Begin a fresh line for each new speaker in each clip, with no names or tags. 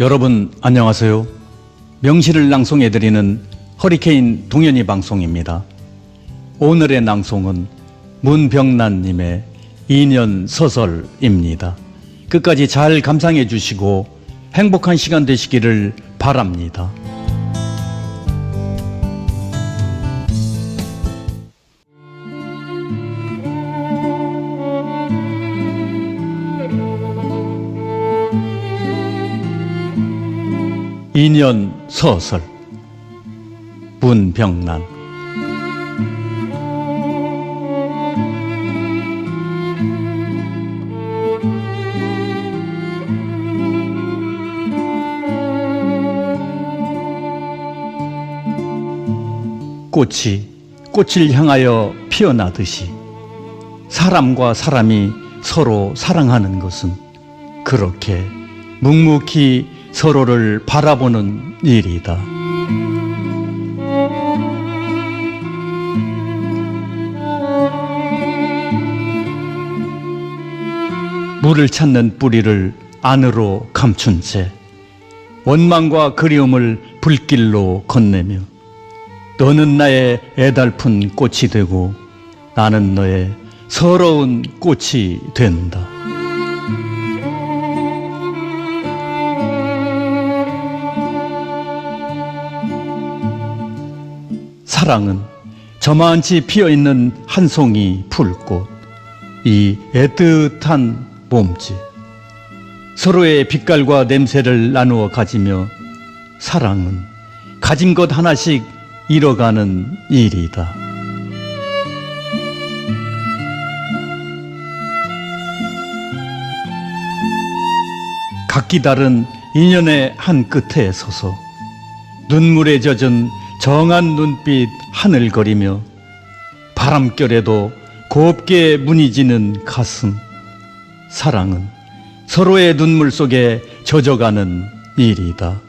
여러분 안녕하세요. 명시를 낭송해드리는 허리케인 동현이 방송입니다. 오늘의 낭송은 문병란님의 2년 서설입니다. 끝까지 잘 감상해 주시고 행복한 시간 되시기를 바랍니다. 이년 서설 문병란 꽃이 꽃을 향하여 피어나듯이 사람과 사람이 서로 사랑하는 것은 그렇게 묵묵히 서로를 바라보는 일이다. 물을 찾는 뿌리를 안으로 감춘 채 원망과 그리움을 불길로 건네며 너는 나의 애달픈 꽃이 되고 나는 너의 서러운 꽃이 된다. 사랑은 저만치 피어있는 한 송이 풀꽃, 이 애틋한 몸짓, 서로의 빛깔과 냄새를 나누어 가지며 사랑은 가진 것 하나씩 잃어가는 일이다. 각기 다른 인연의 한 끝에 서서 눈물에 젖은 정한 눈빛 하늘거리며 바람결에도 곱게 무늬지는 가슴 사랑은 서로의 눈물 속에 젖어가는 일이다.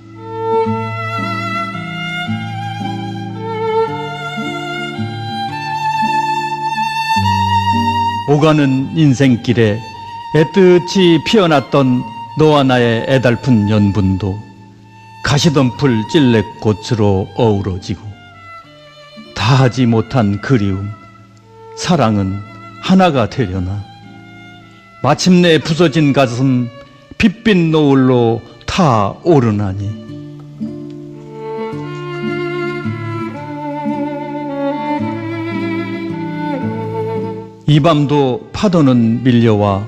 오가는 인생길에 애틋이 피어났던 너와 나의 애달픈 연분도 가시덤불 찔레꽃으로 어우러지고 다하지 못한 그리움, 사랑은 하나가 되려나? 마침내 부서진 가슴 핏빛 노을로 타오르나니? 이 밤도 파도는 밀려와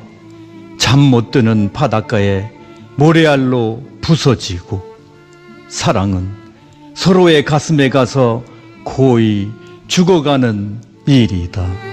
잠 못 드는 바닷가에 모래알로 부서지고 사랑은 서로의 가슴에 가서 고이 죽어가는 일이다.